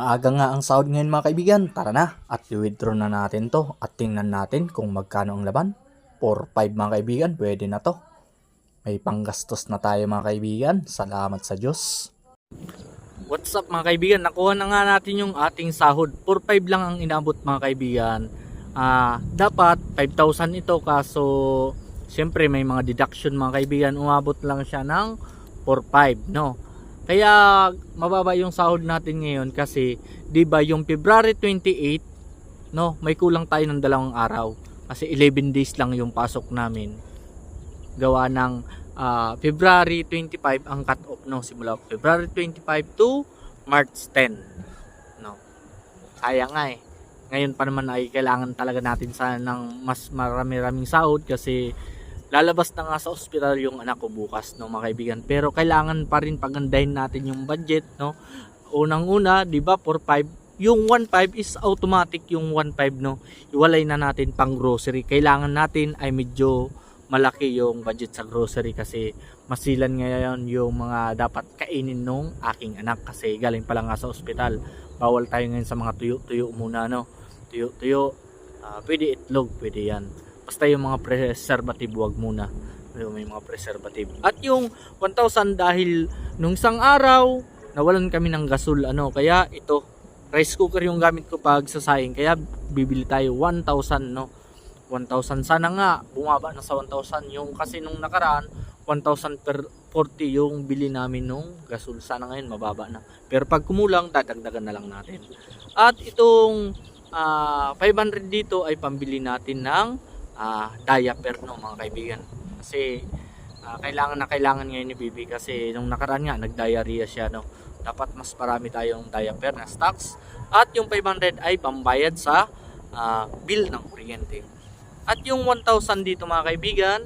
Maaga nga ang sahod ngayon mga kaibigan. Tara na at i-withdraw na natin to at tingnan natin kung magkano ang laban. 4-5 mga kaibigan, pwede na to. May panggastos na tayo mga kaibigan. Salamat sa Diyos. What's up mga kaibigan? Nakuha na nga natin yung ating sahod. 4-5 lang ang inabot mga kaibigan. Ah, dapat 5,000 ito kaso syempre may mga deduction mga kaibigan. Umabot lang siya ng 4-5, no? Kaya mababa yung sahod natin ngayon kasi 'di ba yung February 28, no, may kulang tayo ng dalawang araw kasi 11 days lang yung pasok namin. Gawa ng ah, February 25 ang cut off no, simula February 25 to March 10. No. Sayang nga eh. Ngayon pa naman ay kailangan talaga natin sana ng mas marami-raming sahod kasi lalabas na nga sa ospital yung anak ko bukas no mga kaibigan. Pero kailangan pa rin pagandahin natin yung budget no. Unang una di ba 45 yung 15 is automatic yung 15 no. Iwalay na natin pang grocery. Kailangan natin ay medyo malaki yung budget sa grocery kasi masilan ngayon yung mga dapat kainin nung aking anak kasi galing pa lang nga sa ospital. Bawal tayo ngayon sa mga tuyo-tuyo muna no. Tuyo-tuyo ah, pwede itlog pwede yan basta yung mga preservative wag muna. Yung may mga preservative. At yung 1,000 dahil nung isang araw nawalan kami ng gasol ano kaya ito rice cooker yung gamit ko pag sasayang kaya bibili tayo 1,000 no? 1,000 sana nga bumaba na sa 1,000 yung kasi nung nakaraan 1,000 per 40 yung bili namin nung gasol. Sana ngayon mababa na. Pero pag kumulang dadagdagan na lang natin. At itong ah, 500 dito ay pambili natin ng ah, diaper no mga kaibigan. Kasi ah, kailangan na kailangan ngayon ni Bibi kasi nung nakaraan nga nag-diarrhea siya no. Dapat mas marami tayong diaper na stocks at yung 500 ay pambayad sa ah, bill ng kuryente. At yung 1,000 dito mga kaibigan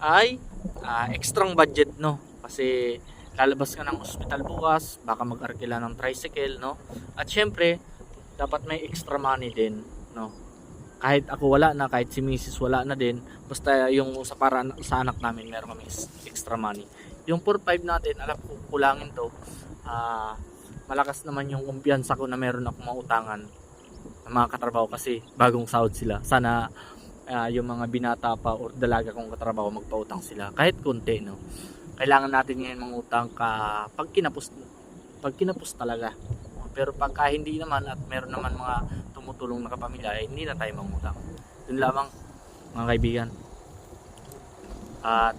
ay ah, extrang budget no. Kasi lalabas ka ng ospital bukas baka mag-arkila ng tricycle no. At syempre dapat may extra money din no kahit ako wala na, kahit si Mrs. wala na din, basta yung sa para sa anak namin, meron kami ex- extra money. Yung 4-5 natin, alam ko, kulangin to. Ah, malakas naman yung kumpiyansa ko na meron akong mautangan ng mga katrabaho kasi bagong sahod sila. Sana ah, yung mga binata pa or dalaga kong katrabaho magpautang sila. Kahit konti, no? Kailangan natin ngayon mangutang ka pag kinapos, pag kinapos talaga. Pero pagka hindi naman at meron naman mga tumutulong na kapamilya, eh, hindi na tayo mangutang. Yun lamang, mga kaibigan. At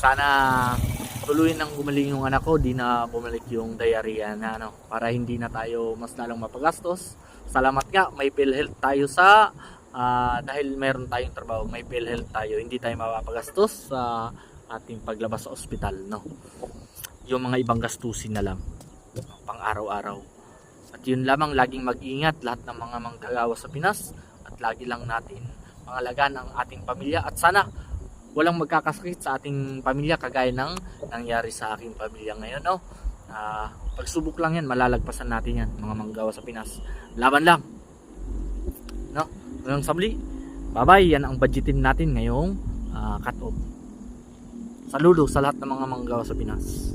sana tuloy nang gumaling yung anak ko, di na bumalik yung diarrhea na ano, para hindi na tayo mas lalong mapagastos. Salamat nga, may PhilHealth tayo sa ah, dahil meron tayong trabaho, may PhilHealth tayo, hindi tayo mapapagastos sa ating paglabas sa ospital, no. Yung mga ibang gastusin na lang, pang araw-araw. At yun lamang, laging mag-ingat lahat ng mga manggagawa sa Pinas at lagi lang natin pangalagaan ang ating pamilya. At sana walang magkakasakit sa ating pamilya kagaya ng nangyari sa aking pamilya ngayon no? Ah, pagsubok lang yan malalagpasan natin yan mga manggawa sa Pinas. Laban lang. No? Hanggang sa muli bye bye yan ang budgetin natin ngayong ah, cut off saludo sa lahat ng mga manggawa sa Pinas